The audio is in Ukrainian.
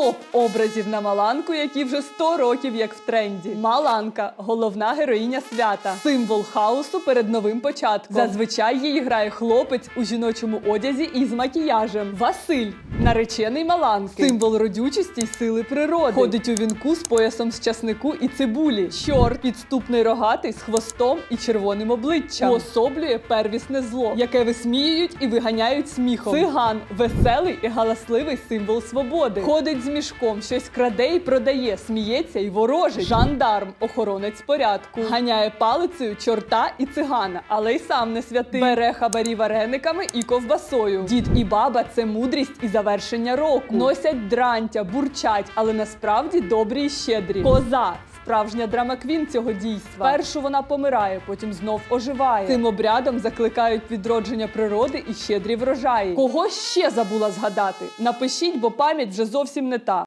топ образів на Маланку, які вже 100 років як в тренді. Маланка головна героїня свята, символ хаосу перед новим початком. Зазвичай її грає хлопець у жіночому одязі і з макіяжем. Василь наречений Маланки, символ родючості й сили природи. Ходить у вінку з поясом з часнику і цибулі. Чорт підступний рогатий з хвостом і червоним обличчям. Уособлює первісне зло, яке висміюють і виганяють сміхом. Циган веселий і галасливий символ свободи. Ходить з мішком, щось краде і продає, сміється і ворожить. Жандарм, охоронець порядку, ганяє палицею чорта і цигана, але й сам не святий. Бере хабарі варениками і ковбасою. Дід і баба це мудрість і завершення року. Носять дрантя, бурчать, але насправді добрі і щедрі. Коза. Справжня драма-квін цього дійства. Першу вона помирає, потім знов оживає. Цим обрядом закликають відродження природи і щедрі врожаї. Кого ще забула згадати? Напишіть, бо пам'ять вже зовсім не та.